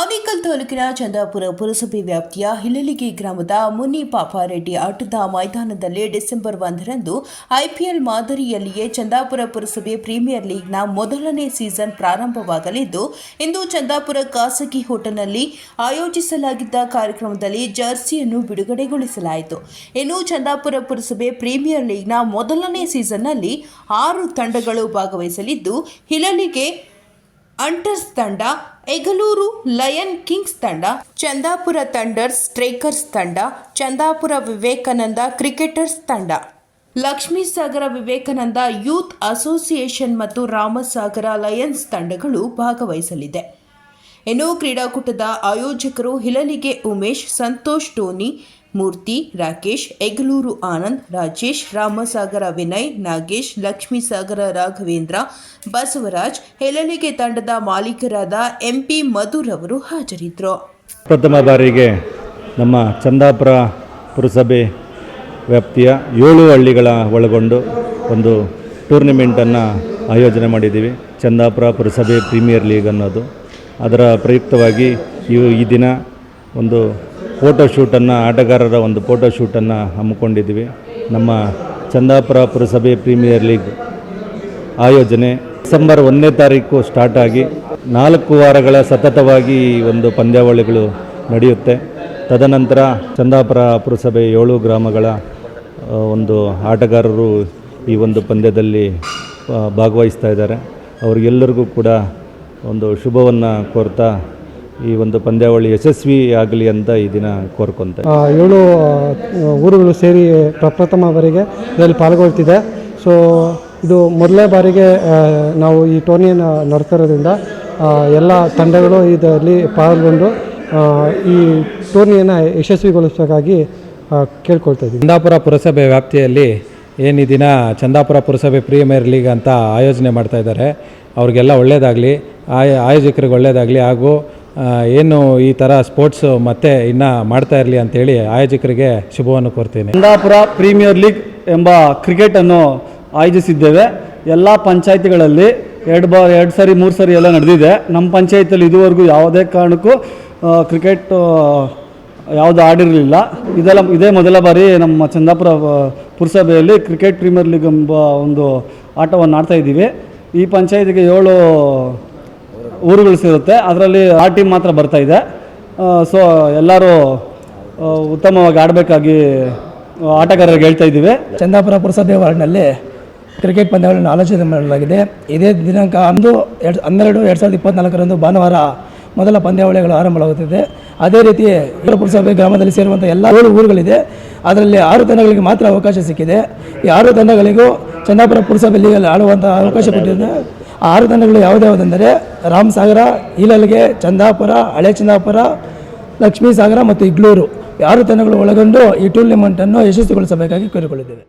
ಆನೇಕಲ್ ತಾಲೂಕಿನ ಚಂದಾಪುರ ಪುರಸಭೆ ವ್ಯಾಪ್ತಿಯ ಹಿಳಲಿಗಿ ಗ್ರಾಮದ ಮುನಿ ಪಾಪಾರೆಡ್ಡಿ ಆಟದ ಮೈದಾನದಲ್ಲಿ ಡಿಸೆಂಬರ್ ಒಂದರಂದು ಐಪಿಎಲ್ ಮಾದರಿಯಲ್ಲಿಯೇ ಚಂದಾಪುರ ಪುರಸಭೆ ಪ್ರೀಮಿಯರ್ ಲೀಗ್ನ ಮೊದಲನೇ ಸೀಸನ್ ಪ್ರಾರಂಭವಾಗಲಿದ್ದು, ಇಂದು ಚಂದಾಪುರ ಖಾಸಗಿ ಹೋಟೆಲ್ನಲ್ಲಿ ಆಯೋಜಿಸಲಾಗಿದ್ದ ಕಾರ್ಯಕ್ರಮದಲ್ಲಿ ಜರ್ಸಿಯನ್ನು ಬಿಡುಗಡೆಗೊಳಿಸಲಾಯಿತು. ಇನ್ನು ಚಂದಾಪುರ ಪುರಸಭೆ ಪ್ರೀಮಿಯರ್ ಲೀಗ್ನ ಮೊದಲನೇ ಸೀಸನ್ನಲ್ಲಿ ಆರು ತಂಡಗಳು ಭಾಗವಹಿಸಲಿದ್ದು ಹಿಳಲಿಗೆ ಅಂಟರ್ಸ್ ತಂಡ ಎಗಲೂರು ಲಯನ್ ಕಿಂಗ್ಸ್ ತಂಡ ಚಂದಾಪುರ ಥಂಡರ್ಸ್ ಸ್ಟ್ರೈಕರ್ಸ್ ತಂಡ ಚಂದಾಪುರ ವಿವೇಕಾನಂದ ಕ್ರಿಕೆಟರ್ಸ್ ತಂಡ ಲಕ್ಷ್ಮೀಸಾಗರ ವಿವೇಕಾನಂದ ಯೂತ್ ಅಸೋಸಿಯೇಷನ್ ಮತ್ತು ರಾಮಸಾಗರ ಲಯನ್ಸ್ ತಂಡಗಳು ಭಾಗವಹಿಸಲಿದೆ. ಇನ್ನು ಕ್ರೀಡಾಕೂಟದ ಆಯೋಜಕರು ಹಿಲಲಿಗೆ ಉಮೇಶ್, ಸಂತೋಷ್ ಟೋನಿ ಮೂರ್ತಿ, ರಾಕೇಶ್ ಎಗಲೂರು ಆನಂದ್, ರಾಜೇಶ್, ರಾಮಸಾಗರ ವಿನಯ್, ನಾಗೇಶ್, ಲಕ್ಷ್ಮೀಸಾಗರ ರಾಘವೇಂದ್ರ, ಬಸವರಾಜ್ ಹೆಲಲಿಗೆ ತಂಡದ ಮಾಲೀಕರಾದ ಎಂಪಿ ಮಧುರ್ ಅವರು ಹಾಜರಿದ್ದರು ಪ್ರಥಮ ಬಾರಿಗೆ ನಮ್ಮ ಚಂದಾಪುರ ಪುರಸಭೆ ವ್ಯಾಪ್ತಿಯ ಏಳು ಹಳ್ಳಿಗಳ ಒಳಗೊಂಡು ಒಂದು ಟೂರ್ನಿಮೆಂಟನ್ನು ಆಯೋಜನೆ ಮಾಡಿದ್ದೀವಿ. ಚಂದಾಪುರ ಪುರಸಭೆ ಪ್ರೀಮಿಯರ್ ಲೀಗ್ ಅನ್ನೋದು. ಅದರ ಪ್ರಯುಕ್ತವಾಗಿ ಇವು ಈ ದಿನ ಒಂದು ಫೋಟೋ ಶೂಟನ್ನು ಆಟಗಾರರ ಒಂದು ಫೋಟೋ ಶೂಟನ್ನು ಹಮ್ಮಿಕೊಂಡಿದ್ದೀವಿ ನಮ್ಮ ಚಂದಾಪುರ ಪುರಸಭೆ ಪ್ರೀಮಿಯರ್ ಲೀಗ್ ಆಯೋಜನೆ ಡಿಸೆಂಬರ್ ಒಂದನೇ ತಾರೀಕು ಸ್ಟಾರ್ಟ್ ಆಗಿ ನಾಲ್ಕು ವಾರಗಳ ಸತತವಾಗಿ ಒಂದು ಪಂದ್ಯಾವಳಿಗಳು ನಡೆಯುತ್ತೆ. ತದನಂತರ ಚಂದಾಪುರ ಪುರಸಭೆ ಏಳು ಗ್ರಾಮಗಳ ಒಂದು ಆಟಗಾರರು ಈ ಒಂದು ಪಂದ್ಯದಲ್ಲಿ ಭಾಗವಹಿಸ್ತಾ ಇದ್ದಾರೆ. ಅವ್ರಿಗೆಲ್ಲರಿಗೂ ಕೂಡ ಒಂದು ಶುಭವನ್ನು ಕೋರ್ತಾ ಈ ಒಂದು ಪಂದ್ಯಾವಳಿ ಯಶಸ್ವಿ ಆಗಲಿ ಅಂತ ಈ ದಿನ ಕೋರ್ಕೊಂತೆ ಏಳು ಊರುಗಳು ಸೇರಿ ಪ್ರಪ್ರಥಮ ಬಾರಿಗೆ ಇದರಲ್ಲಿ ಪಾಲ್ಗೊಳ್ತಿದೆ. ಸೊ ಇದು ಮೊದಲನೇ ಬಾರಿಗೆ ನಾವು ಈ ಟೂರ್ನಿಯನ್ನು ನಡೆತಿರೋದ್ರಿಂದ ಇರೋದ್ರಿಂದ ಎಲ್ಲ ತಂಡಗಳು ಇದರಲ್ಲಿ ಪಾಲ್ಗೊಂಡು ಈ ಟೂರ್ನಿಯನ್ನು ಯಶಸ್ವಿಗೊಳಿಸಬೇಕಾಗಿ ಆ, ಕೇಳ್ಕೊಳ್ತಾ ಇದ್ದೀವಿ. ಚಂದಾಪುರ ಪುರಸಭೆ ವ್ಯಾಪ್ತಿಯಲ್ಲಿ ಏನು ಈ ದಿನ ಚಂದಾಪುರ ಪುರಸಭೆ ಪ್ರೀಮಿಯರ್ ಲೀಗ್ ಅಂತ ಆಯೋಜನೆ ಮಾಡ್ತಾ ಇದ್ದಾರೆ. ಅವ್ರಿಗೆಲ್ಲ ಒಳ್ಳೆಯದಾಗಲಿ ಆಯ ಆಯೋಜಕರಿಗೆ ಒಳ್ಳೆಯದಾಗಲಿ ಹಾಗೂ ಏನು ಈ ಥರ ಸ್ಪೋರ್ಟ್ಸ್ ಮತ್ತೆ ಇನ್ನು ಮಾಡ್ತಾ ಇರಲಿ ಅಂತೇಳಿ ಆಯೋಜಕರಿಗೆ ಶುಭವನ್ನು ಕೋರ್ತೀನಿ. ಕುಂದಾಪುರ ಪ್ರೀಮಿಯರ್ ಲೀಗ್ ಎಂಬ ಕ್ರಿಕೆಟನ್ನು ಆಯೋಜಿಸಿದ್ದೇವೆ. ಎಲ್ಲ ಪಂಚಾಯತಿಗಳಲ್ಲಿ ಎರಡು ಬಾ, ಎರಡು ಸರಿ, ಮೂರು ಸರಿ ಎಲ್ಲ ನಡೆದಿದೆ. ನಮ್ಮ ಪಂಚಾಯತಿಯಲ್ಲಿ ಇದುವರೆಗೂ ಯಾವುದೇ ಕಾರಣಕ್ಕೂ ಕ್ರಿಕೆಟ್ ಯಾವುದು ಆಡಿರಲಿಲ್ಲ. ಇದೆಲ್ಲ, ಇದೇ ಮೊದಲ ಬಾರಿ ನಮ್ಮ ಚಂದಾಪುರ ಪುರಸಭೆಯಲ್ಲಿ ಕ್ರಿಕೆಟ್ ಪ್ರೀಮಿಯರ್ ಲೀಗ್ ಎಂಬ ಒಂದು ಆಟವನ್ನು ಆಡ್ತಾ ಇದ್ದೀವಿ. ಈ ಪಂಚಾಯತಿಗೆ ಏಳು ಊರುಗಳು ಸೇರುತ್ತೆ. ಅದರಲ್ಲಿ ಆ ಟೀಮ್ ಮಾತ್ರ ಬರ್ತಾ ಇದೆ. ಸೊ ಎಲ್ಲರೂ ಉತ್ತಮವಾಗಿ ಆಡಬೇಕಾಗಿ ಆಟಗಾರರಿಗೆ ಹೇಳ್ತಾ ಇದ್ದೀವಿ. ಚಂದಾಪುರ ಪುರಸಭೆ ವಾರ್ಡ್ನಲ್ಲಿ ಕ್ರಿಕೆಟ್ ಪಂದ್ಯಗಳನ್ನು ಆಲೋಚನೆ ಮಾಡಲಾಗಿದೆ. ಇದೇ ದಿನಾಂಕ ಅಂದು ಎರಡು, ಹನ್ನೆರಡು, ಎರಡು ಸಾವಿರದ ಇಪ್ಪತ್ನಾಲ್ಕರಂದು ಭಾನುವಾರ ಮೊದಲ ಪಂದ್ಯಾವಳಿಗಳು ಆರಂಭವಾಗುತ್ತಿದೆ. ಅದೇ ರೀತಿ ಪುರಸಭೆ ಗ್ರಾಮದಲ್ಲಿ ಸೇರುವಂಥ ಎಲ್ಲ ಏಳು ಊರುಗಳಿದೆ. ಅದರಲ್ಲಿ ಆರು ತಂಡಗಳಿಗೆ ಮಾತ್ರ ಅವಕಾಶ ಸಿಕ್ಕಿದೆ. ಈ ಆರು ತಂಡಗಳಿಗೂ ಚಂದಾಪುರ ಪುರಸಭೆ ಲೀಗಲ್ಲಿ ಆಡುವಂಥ ಅವಕಾಶ ಕೊಟ್ಟಿದೆ. ಆರು ತಂಡಗಳು ಯಾವುದ್ಯಾವುದೆಂದರೆ ರಾಮಸಾಗರ ಈಲಲ್ಗೆ ಚಂದಾಪುರ, ಹಳೆ ಚಂದಾಪುರ ಲಕ್ಷ್ಮೀ ಸಾಗರ ಮತ್ತು ಇಗ್ಲೂರು. ಆರು ತಂಡಗಳು ಒಳಗೊಂಡು ಈ ಟೂರ್ನಿಮೆಂಟನ್ನು ಯಶಸ್ವಿಗೊಳಿಸಬೇಕಾಗಿ ಕೋರಿಕೊಳ್ಳಿದ್ದೇವೆ